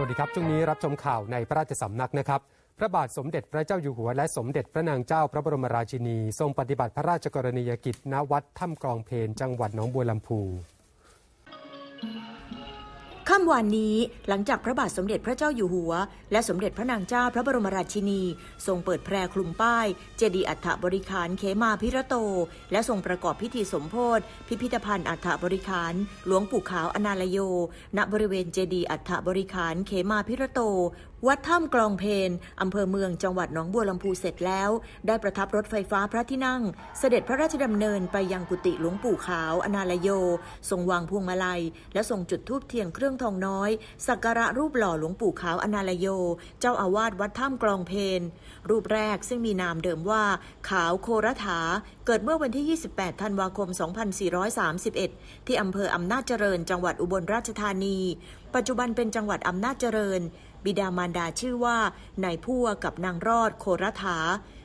สวัสดีครับช่วงนี้รับชมข่าวในพระราชสำนักนะครับ พระบาทสมเด็จพระเจ้าอยู่หัวและสมเด็จพระนางเจ้าพระบรมราชินี ทรงปฏิบัติพระราชกรณียกิจณวัดถ้ำกรองเพนจังหวัดหนองบัวลำพู ค่ำวานนี้หลังจากพระบาทสมเด็จพระเจ้าอยู่หัว และสมเด็จพระนางเจ้าพระบรมราชินี ทรงเปิดแพรคลุมป้าย เจดีย์อัฐบริขารเขมาพิระโต และทรงประกอบพิธีสมโพธิพิพิธภัณฑ์อัฐบริขาร หลวงปู่ขาวอนาลโย ณบริเวณเจดีย์อัฐบริขารเขมาพิระโต วัดถ้ำกลองเพนอำเภอเมืองจังหวัดหนองบัวลำพูเสร็จแล้ว ได้ประทับรถไฟฟ้าพระที่นั่ง เสด็จพระราชดำเนินไปยังกุฏิหลวงปู่ขาวอนาลโย ทรงวางพวงมาลัย และทรงจุดธูปเทียนเครื่องทองน้อย สักการะรูปหล่อหลวงปู่ขาวอนาลโย เจ้าอาวาสวัดถ้ำกลองเพนรูปแรกซึ่งมีนามเดิมว่า ขาวโครถา เกิดเมื่อวันที่ 28 ธันวาคม 2431 ที่อำเภออำนาจเจริญ จังหวัดอุบลราชธานี ปัจจุบันเป็นจังหวัดอำนาจเจริญ บิดามารดาชื่อว่านายพั่วกับนางรอดโครถา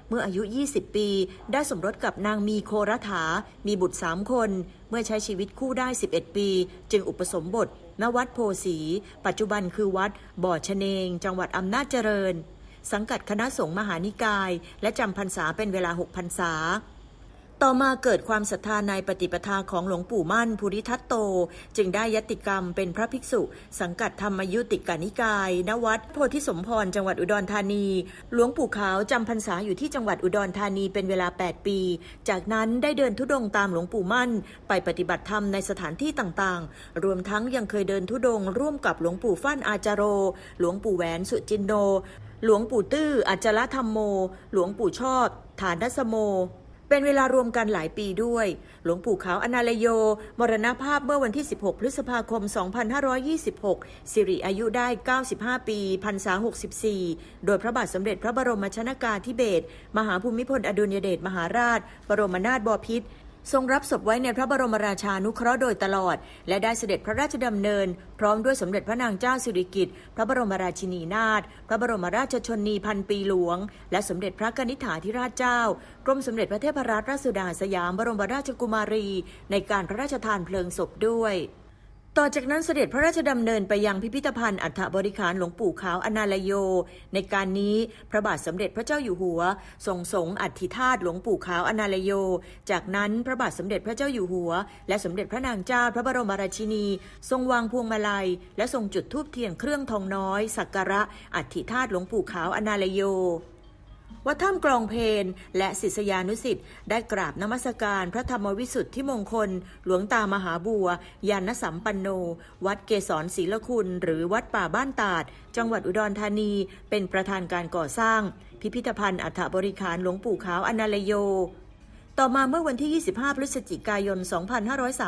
เมื่ออายุ 20 ปี ได้สมรสกับนางมีโครถา มีบุตร3คน เมื่อใช้ชีวิตคู่ได้ 11 ปี จึงอุปสมบท ณ วัดโพสี ปัจจุบันคือวัด บ่อชะเนง จังหวัดอำนาจเจริญ สังกัดคณะสงฆ์มหานิกาย และจำพรรษาเป็นเวลา 6 พรรษา ต่อมาเกิดความศรัทธาในปฏิปทาของหลวงปู่มั่นภูริทัตโต จึงได้ยติกรรมเป็นพระภิกษุ สังกัดธรรมยุติกานิกาย ณวัดโพธิสมพรจังหวัดอุดรธานี หลวงปู่ขาวจำพรรษาอยู่ที่จังหวัดอุดรธานีเป็นเวลา 8 ปี จากนั้นได้เดินทุดงค์ตามหลวงปู่มั่น ไปปฏิบัติธรรมในสถานที่ต่างๆ รวมทั้งยังเคยเดินทุดงค์ร่วมกับหลวงปู่ฟั่นอาจารโร หลวงปู่แหวนสุจินโน หลวงปู่ตื้ออัจจรธรรมโม หลวงปู่ชอบฐานสโม เป็นเวลารวมกันหลายปีด้วย หลวงปู่ขาวอนาลโย มรณภาพเมื่อวันที่ 16 พฤษภาคม 2526 สิริอายุได้ 95 ปีพรรษา 64 โดยพระบาทสมเด็จพระบรมชนากาธิเบศรมหาภูมิพลอดุลยเดชมหาราช บรมนาถบพิตร ทรงรับศพไว้ในพระบรมราชานุเคราะห์โดยตลอด และได้เสด็จพระราชดำเนิน พร้อมด้วยสมเด็จพระนางเจ้าสิริกิติ์พระบรมราชินีนาถพระบรมราชชนนีพันปีหลวง และสมเด็จพระกนิษฐาธิราชเจ้ากรมสมเด็จพระเทพรัตนราชสุดาสยามบรมราชกุมารี ในการพระราชทานเพลิงศพด้วย ต่อจากนั้นเสด็จพระราชดำเนินไปยังพิพิธภัณฑ์อัฐบริขารหลวงปู่ขาวอนาลโย ในการนี้พระบาทสมเด็จพระเจ้าอยู่หัว ทรงสงฆ์อัฐิธาตุหลวงปู่ขาวอนาลโย จากนั้นพระบาทสมเด็จพระเจ้าอยู่หัว และสมเด็จพระนางเจ้าพระบรมราชินี ทรงวางพวงมาลัย และทรงจุดธูปเทียนเครื่องทองน้อย สักการะอัฐิธาตุหลวงปู่ขาวอนาลโย วัดถ้ำกลองเพนและศิษยานุสิ์ได้กราบนมัสการพระธรรมวิสุทธิมงคล หลวงตามหาบัวยานสัมปันโน วัดเกษรศิลคุณ หรือวัดป่าบ้านตาด จังหวัดอุดรธานี เป็นประธานการก่อสร้าง พิพิธภัณฑ์อัฐบริคารหลวงปู่ขาวอนาลโย ต่อมาเมื่อวันที่ 25 พฤศจิกายน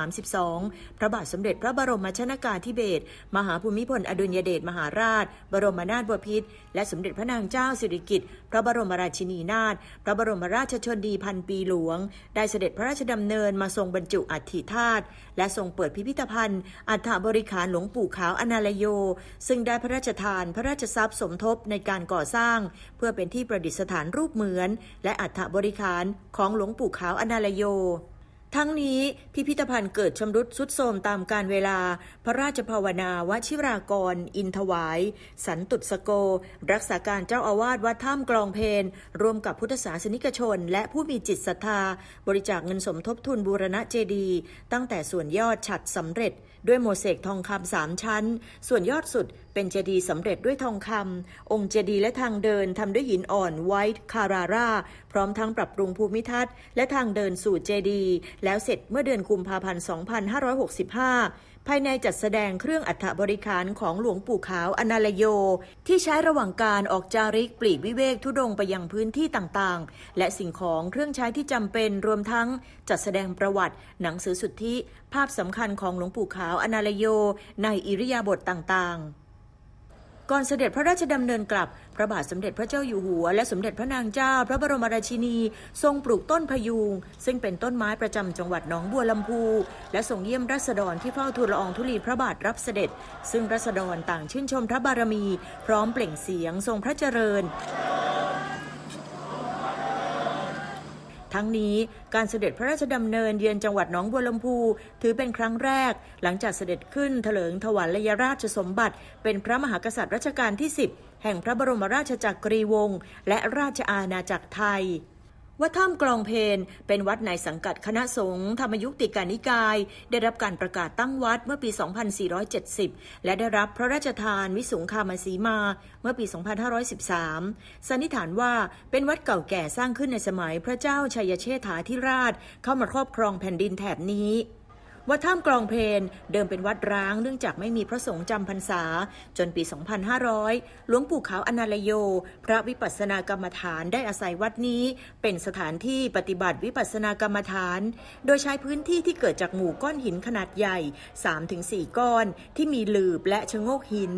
2532 พระบาทสมเด็จพระบรมชนากาธิเบศร มหาภูมิพลอดุลยเดชมหาราช บรมนาถบพิตร และสมเด็จพระนางเจ้าสิริกิติ์ พระบรมราชินีนาถ พระบรมราชชนนีพันปีหลวง ได้เสด็จพระราชดำเนินมาทรงบรรจุอัฐิธาตุ และทรงเปิดพิพิธภัณฑ์ อัฐบริขารหลวงปู่ขาวอนาลโย ซึ่งได้พระราชทานพระราชทรัพย์สมทบในการก่อสร้าง เพื่อเป็นที่ประดิษฐานรูปเหมือน และอัฐบริขารของหลวงปู่ขาวอนาลโย ทั้งนี้พิพิธภัณฑ์เกิดชำรุดสุดโทรมตามการเวลา พระราชภาวนาวชิรากร อินทวาย สันตุสโก รักษาการเจ้าอาวาสวัดถ้ำกลองเพนรวมกับพุทธศาสนิกชน และผู้มีจิตศรัทธา บริจาคเงินสมทบทุนบูรณะเจดี ตั้งแต่ส่วนยอดฉัดสำเร็จ ด้วยโมเสกทองคำสามชั้น ส่วนยอดสุดเป็นเจดีย์สำเร็จด้วยทองคำองค์เจดีย์และทางเดินทำด้วยหินอ่อนไวท์คาราร่าพร้อมทั้งปรับปรุงภูมิทัศน์และทางเดินสู่เจดีย์แล้วเสร็จเมื่อเดือนกุมภาพันธ์ 2565 ภายในจัดแสดงเครื่องอัฐบริการของหลวงปู่ขาวอนาลโย ที่ใช้ระหว่างการออกจาริกปลีกวิเวกทุดงไปยังพื้นที่ต่างๆ และสิ่งของเครื่องใช้ที่จำเป็นรวมทั้งจัดแสดงประวัติ หนังสือสุทธิ ภาพสำคัญของหลวงปู่ขาวอนาลโย ในอิริยาบถต่างๆ ก่อนเสด็จพระราชดำเนินกลับ พระบาทสมเด็จพระเจ้าอยู่หัว และสมเด็จพระนางเจ้า พระบรมราชินี ทรงปลูกต้นพยูงซึ่งเป็นต้นไม้ประจำจังหวัดหนองบัวลำพู และทรงเยี่ยมรัษฎรที่เฝ้าทูลละอองธุลีพระบาทรับเสด็จ ซึ่งรัษฎรต่างชื่นชมพระบารมี พร้อมเปล่งเสียงทรงพระเจริญ ทั้งนี้การเสด็จพระราชดำเนินเยือนจังหวัดหนองบัวลำพู ถือเป็นครั้งแรก หลังจากเสด็จขึ้นเถลิงถวัลยราชสมบัติ เป็นพระมหากษัตริย์รัชกาลที่ 10 แห่งพระบรมราชจักรีวงศ์และราชอาณาจักรไทย วัดถ้ำกลองเพนเป็นวัดในสังกัดคณะสงฆ์ธรรมยุติการนิกาย ได้รับการประกาศตั้งวัดเมื่อปี 2470 และได้รับพระราชทานวิสุงคามสีมาเมื่อปี 2513 สันนิษฐานว่าเป็นวัดเก่าแก่สร้างขึ้นในสมัยพระเจ้าชัยเชษฐาธิราช เข้ามาครอบครองแผ่นดินแถบนี้ วัดถ้ำกลองเพนเดิมเป็นวัดร้างเนื่องจากไม่มีพระสงฆ์จำพรรษา จนปี 2500 หลวงปู่ขาวอนาลโย พระวิปัสสนากรรมฐานได้อาศัยวัดนี้ เป็นสถานที่ปฏิบัติวิปัสสนากรรมฐาน โดยใช้พื้นที่ที่เกิดจากหมู่ก้อนหินขนาดใหญ่ 3-4 ก้อนที่มีหลืบและชะโงกหิน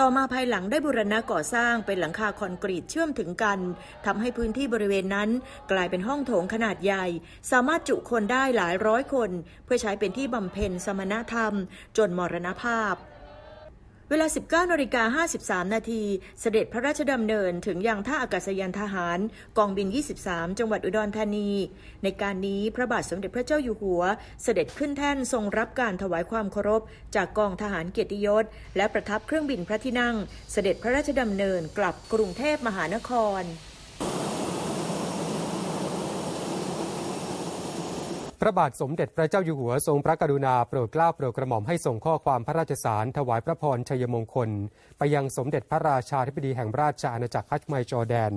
ต่อมาภายหลังได้บูรณะก่อสร้างเป็นหลังคาคอนกรีตเชื่อมถึงกันทำให้พื้นที่บริเวณนั้น กลายเป็นห้องโถงขนาดใหญ่ สามารถจุคนได้หลายร้อยคน เพื่อใช้เป็นที่บำเพ็ญสมณธรรม จนมรณภาพ เวลา 19นาฬิกา53 นาทีเสด็จพระราชดำเนินถึงยังท่าอากาศยานทหาร กองบิน 23 จังหวัดอุดรธานี ในการนี้พระบาทสมเด็จพระเจ้าอยู่หัว เสด็จขึ้นแท่นทรงรับการถวายความเคารพ จากกองทหารเกียรติยศ และประทับเครื่องบินพระที่นั่ง เสด็จพระราชดำเนินกลับกรุงเทพมหานคร พระบาทสมเด็จพระเจ้าอยู่หัวทรงพระกรุณาโปรดเกล้าโปรดกระหม่อมให้ส่งข้อความพระราชสารถวายพระพรชัยมงคล ไปยังสมเด็จพระราชาธิบดีแห่งราชอาณาจักรฮัชไมจอแดน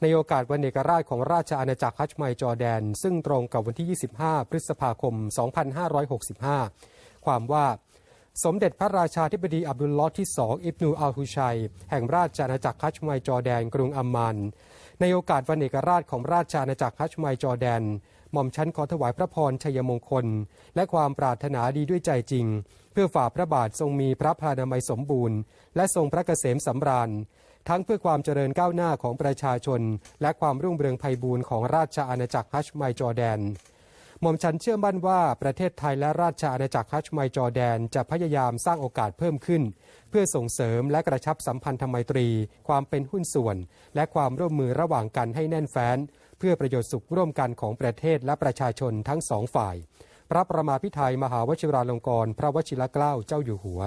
ในโอกาสวันเอกราชของราชอาณาจักรฮัชไมจอแดน ซึ่งตรงกับวันที่ 25 พฤษภาคม 2565 ความว่าสมเด็จพระราชาธิบดีอับดุลลอฮ์ที่สองอิบนูอัลฮุชัย แห่งราชอาณาจักรฮัชไมจอแดนกรุงอัมมานในโอกาสวันเอกราชของราชอาณาจักรฮัชไมจอแดน หม่อมชั้นขอถวายพระพรชัยมงคล และความปรารถนาดีด้วยใจจริง เพื่อฝ่าพระบาททรงมีพระพานามัยสมบูรณ์ และทรงพระเกษมสำราญ ทั้งเพื่อความเจริญก้าวหน้าของประชาชน และความรุ่งเรืองไพบูรณ์ของราชอาณาจักรฮัชไมจอแดนหม่อมฉันเชื่อมั่นว่าประเทศไทยและราชอาณาจักรฮัชไมจอแดนจะพยายามสร้างโอกาสเพิ่มขึ้น เพื่อส่งเสริมและกระชับสัมพันธไมตรี ความเป็นหุ้นส่วน และความร่วมมือระหว่างกันให้แน่นแฟ้น เพื่อประโยชน์สุขร่วมกันของประเทศและประชาชนทั้งสองฝ่าย พระประมาพิไทยมหาวชิราลงกรณพระวชิรเกล้าเจ้าอยู่หัว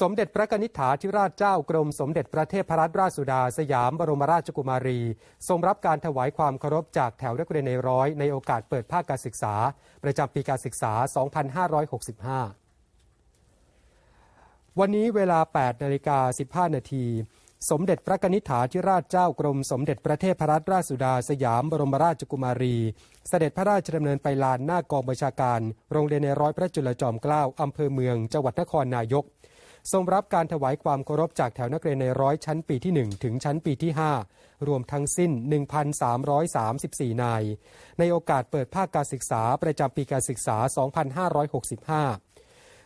สมเด็จพระนิษฐาธิราชเจ้ากรม สมเด็จพระเทพรัตนราชสุดา สยามบรมราชกุมารี ทรงรับการถวายความเคารพจากแถวนักเรียนในร้อย ในโอกาสเปิดภาคการศึกษา ประจำปีการศึกษา 2565วันนี้เวลา 8 นาฬิกา 15 นาที สมเด็จพระนิษฐาธิราชเจ้ากรม สมเด็จพระเทพรัตนราชสุดาสยามบรมราชกุมารี เสด็จพระราชดำเนินไปลานหน้ากองบัญชาการ โรงเรียนในร้อยพระจุลจอมเกล้าอำเภอเมือง จังหวัดนครนายก ทรงรับการถวายความเคารพจากแถวนักเรียนในร้อยชั้นปีที่ 1 ถึงชั้นปีที่ 5 รวมทั้งสิ้น 1,334 นาย ในโอกาสเปิดภาคการศึกษาประจำปีการศึกษา 2565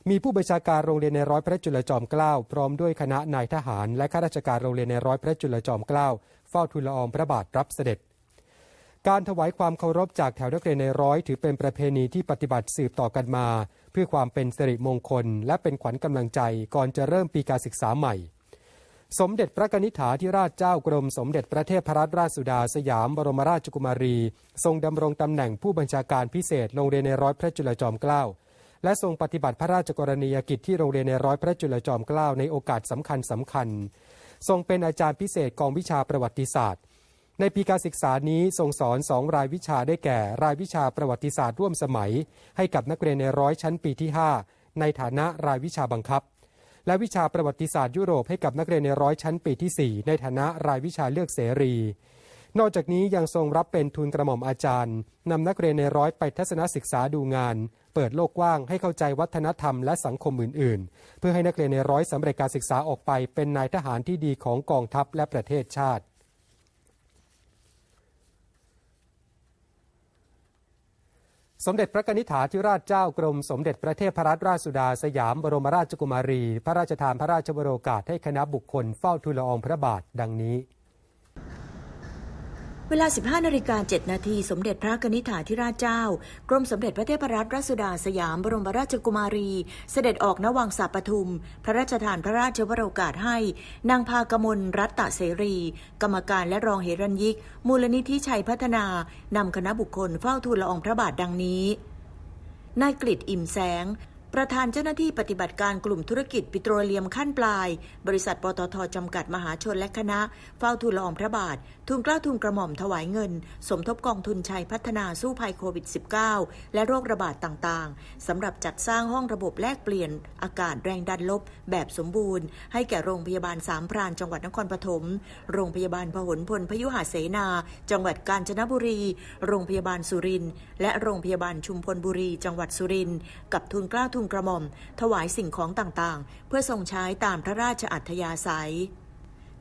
มีผู้บัญชาการโรงเรียนในร้อยพระจุลจอมเกล้าพร้อมด้วยคณะนายทหาร และข้าราชการโรงเรียนในร้อยพระจุลจอมเกล้าเฝ้าทูลละอองพระบาทรับเสด็จ การถวายความเคารพจากแถวนักเรียนในร้อยถือเป็นประเพณีที่ปฏิบัติสืบต่อกันมา เพื่อความเป็นสิริมงคล และเป็นขวัญกำลังใจก่อนจะเริ่มปีการศึกษาใหม่ สมเด็จพระนิษฐาธิราชเจ้ากรมสมเด็จพระเทพรัตนราชสุดาสยามบรมราชกุมารี ทรงดำรงตำแหน่งผู้บัญชาการพิเศษโรงเรียนในร้อยพระจุลจอมเกล้า และทรงปฏิบัติพระราชกรณียกิจที่โรงเรียนในร้อยพระจุลจอมเกล้าในโอกาสสำคัญสำคัญ ทรงเป็นอาจารย์พิเศษกองวิชาประวัติศาสตร์ ในปีการศึกษานี้ทรงสอนสองรายวิชาได้แก่ รายวิชาประวัติศาสตร์ร่วมสมัย ให้กับนักเรียนในร้อยชั้นปีที่ 5 ในฐานะรายวิชาบังคับ และวิชาประวัติศาสตร์ยุโรปให้กับนักเรียนในร้อยชั้นปีที่ 4 ในฐานะรายวิชาเลือกเสรีนอกจากนี้ยังทรงรับเป็นทุนกระหม่อมอาจารย์นำนักเรียนในร้อยไปทัศนศึกษาดูงาน เปิดโลกกว้างให้เข้าใจวัฒนธรรมและสังคมอื่น ๆ เพื่อให้นักเรียนในร้อยสำเร็จการศึกษาออกไปเป็นนายทหารที่ดีของกองทัพและประเทศชาติสมเด็จพระนิษฐาธิราชเจ้ากรม สมเด็จพระเทพรัตนราชสุดาสยามบรมราชกุมารี พระราชทานพระราชวโรกาสให้คณะบุคคลเฝ้าทูลละอองพระบาทดังนี้ เวลา 15นาฬิกา7นาที สมเด็จพระกนิษฐาธิราชเจ้า กรมสมเด็จพระเทพรัตนราชสุดาสยามบรมราชกุมารี เสด็จออกนวังสาปทุม พระราชทานพระราชวโรกาสให้ นางพากมลรัตตะเสรี กรรมการและรองเฮรัญยิก มูลนิธิชัยพัฒนานำคณะบุคคลเฝ้าทูลละอองพระบาทดังนี้ นายกฤษอิ่มแสง ประธานเจ้าหน้าที่ปฏิบัติการกลุ่มธุรกิจปิโตรเลียมขั้นปลาย บริษัทปตทจำกัดมหาชนและคณะ เฝ้าทูลลองพระบาททูลเกล้าทูลกระหม่อมถวายเงิน สมทบกองทุนชัยพัฒนาสู้ภัยโควิด -19 และโรคระบาดต่างๆ สำหรับจัดสร้างห้องระบบแลกเปลี่ยน อากาศแรงดันลบ แบบสมบูรณ์ ให้แก่โรงพยาบาลสามพรานจังหวัดนครปฐม โรงพยาบาลพหลพลพยุหเสนา จังหวัดกาญจนบุรี โรงพยาบาลสุรินทร์และโรงพยาบาลชุมพลบุรี จังหวัดสุรินทร์กับทุนกล้าทุนกระหม่อม ถวายสิ่งของต่างๆ เพื่อทรงใช้ตามพระราชอัธยาศัย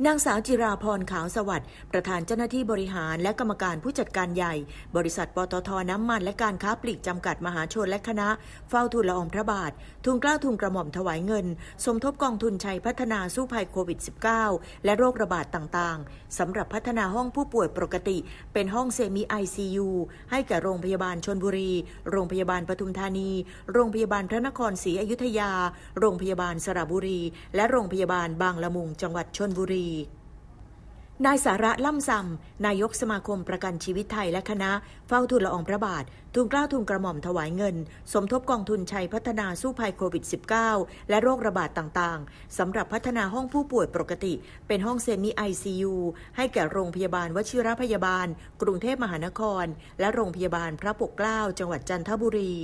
นางสาวจิราพรขาวสวัสดิ์ประธานเจ้าหน้าที่บริหารและกรรมการผู้จัดการใหญ่ บริษัทปตทน้ำมันและการค้าปลีกจำกัดมหาชนและคณะ เฝ้าทูลละอองพระบาท ทุนกล้าทุนกระหม่อมถวายเงิน สมทบกองทุนชัยพัฒนาสู้ภัยโควิด -19 และโรคระบาดต่างๆสำหรับพัฒนาห้องผู้ป่วยปกติ เป็นห้องเซมิไอซียูให้แก่โรงพยาบาลชนบุรี โรงพยาบาลปทุมธานี โรงพยาบาลพระนครศรีอยุธยา โรงพยาบาลสระบุรี และโรงพยาบาลบางละมุงจังหวัดชนบุรีนายสาระล่ำซำนายกสมาคมประกันชีวิตไทยและคณะ เฝ้าทูลละอองพระบาททูลเกล้าทูลกระหม่อมถวายเงิน สมทบกองทุนชัยพัฒนาสู้ภัยโควิด -19 และโรคระบาดต่างๆ สำหรับพัฒนาห้องผู้ป่วยปกติ เป็นห้องเซมิไอซียูให้แก่โรงพยาบาลวชิรพยาบาล กรุงเทพมหานคร และโรงพยาบาลพระปกเกล้าจังหวัดจันทบุรี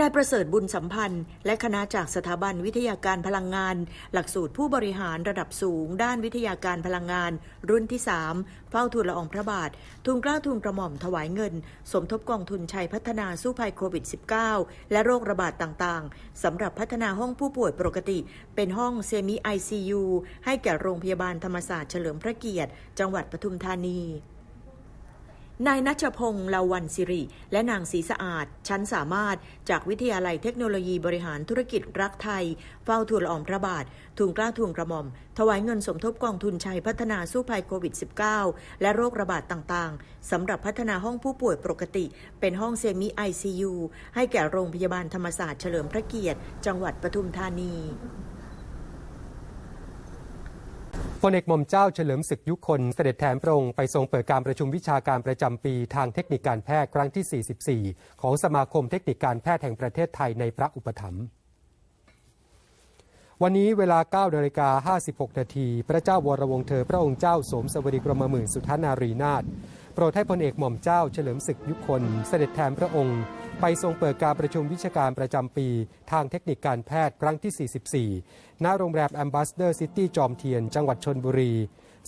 นายประเสริฐบุญสัมพันธ์ และคณะจากสถาบันวิทยาการพลังงาน หลักสูตรผู้บริหารระดับสูง ด้านวิทยาการพลังงาน รุ่นที่ 3 เฝ้าทูลละอองพระบาท ทุนกล้าทุนกระหม่อมถวายเงิน สมทบกองทุนชัยพัฒนาสู้ภัยโควิด -19 และโรคระบาดต่างๆ สำหรับพัฒนาห้องผู้ป่วยปกติ เป็นห้องเซมิไอซียูให้แก่โรงพยาบาลธรรมศาสตร์เฉลิมพระเกียรติ จังหวัดปทุมธานี นายนัชพงศ์ลาวันสิริ และนางศรีสะอาด ชั้นสามารถ จากวิทยาลัยเทคโนโลยีบริหารธุรกิจรักไทย เฝ้าทูลลอองพระบาททุนกล้าทุนกระหม่อม ถวายเงินสมทบกองทุนชัยพัฒนาสู้ภัยโควิด -19 และโรคระบาดต่างๆ สำหรับพัฒนาห้องผู้ป่วยปกติ เป็นห้องเซมิไอซียูให้แก่โรงพยาบาลธรรมศาสตร์เฉลิมพระเกียรติ จังหวัดปทุมธานี พลเอกหม่อมเจ้าเฉลิมศึกยุคนเสด็จแทนพระองค์ไปทรงเปิดการประชุมวิชาการประจำปีทางเทคนิคการแพทย์ครั้งที่ 44 ของสมาคมเทคนิคการแพทย์แห่งประเทศไทยในพระอุปถัมภ์วันนี้เวลา9นาฬิกา56นาทีพระเจ้าวรวงศ์เธอพระองค์เจ้าสมสวดีกรมหมื่นสุทานารีนาถ โปรดให้พลเอกหม่อมเจ้าเฉลิมศึกยุคนเสด็จแทนพระองค์ ไปทรงเปิดการประชุมวิชาการประจำปี ทางเทคนิคการแพทย์ครั้งที่ 44 ณ โรงแรมแอมบาสเดอร์ซิตี้จอมเทียน จังหวัดชนบุรี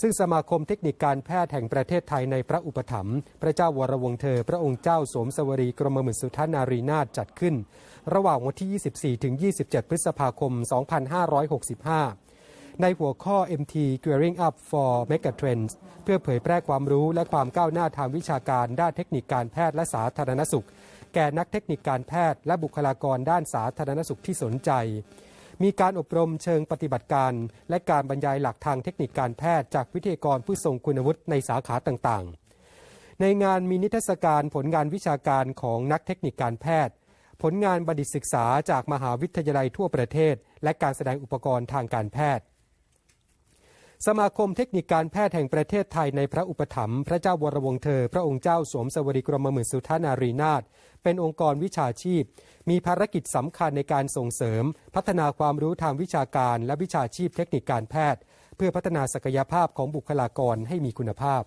ซึ่งสมาคมเทคนิคการแพทย์แห่งประเทศไทยในพระอุปถัมภ์พระเจ้าวรวงเธอ พระองค์เจ้าสมสวรีกรมหมื่นสุทานารีนาถจัดขึ้น ระหว่างวันที่ 24 ถึง 27 พฤษภาคม 2565 ในหัวข้อ MT Gearing Up for Megatrends เพื่อเผยแพร่ความรู้และความก้าวหน้าทางวิชาการ ด้านเทคนิคการแพทย์และสาธารณสุข แก่นักเทคนิคการแพทย์และบุคลากรด้านสาธารณสุขที่สนใจ มีการอบรมเชิงปฏิบัติการ และการบรรยายหลักทางเทคนิคการแพทย์จากวิทยากรผู้ทรงคุณวุฒิในสาขาต่างๆ ในงานมีนิทรรศการผลงานวิชาการของนักเทคนิคการแพทย์ผลงานบัณฑิตศึกษาจากมหาวิทยาลัยทั่วประเทศ และการแสดงอุปกรณ์ทางการแพทย์ สมาคมเทคนิคการแพทย์แห่งประเทศไทยในพระอุปถัมภ์พระเจ้าวรวงเธอ พระองค์เจ้าสวมสวริกรมหมื่นสุทธานารีนาถเป็นองค์กรวิชาชีพ มีภารกิจสำคัญในการส่งเสริม พัฒนาความรู้ทางวิชาการและวิชาชีพเทคนิคการแพทย์ เพื่อพัฒนาศักยภาพของบุคลากรให้มีคุณภาพ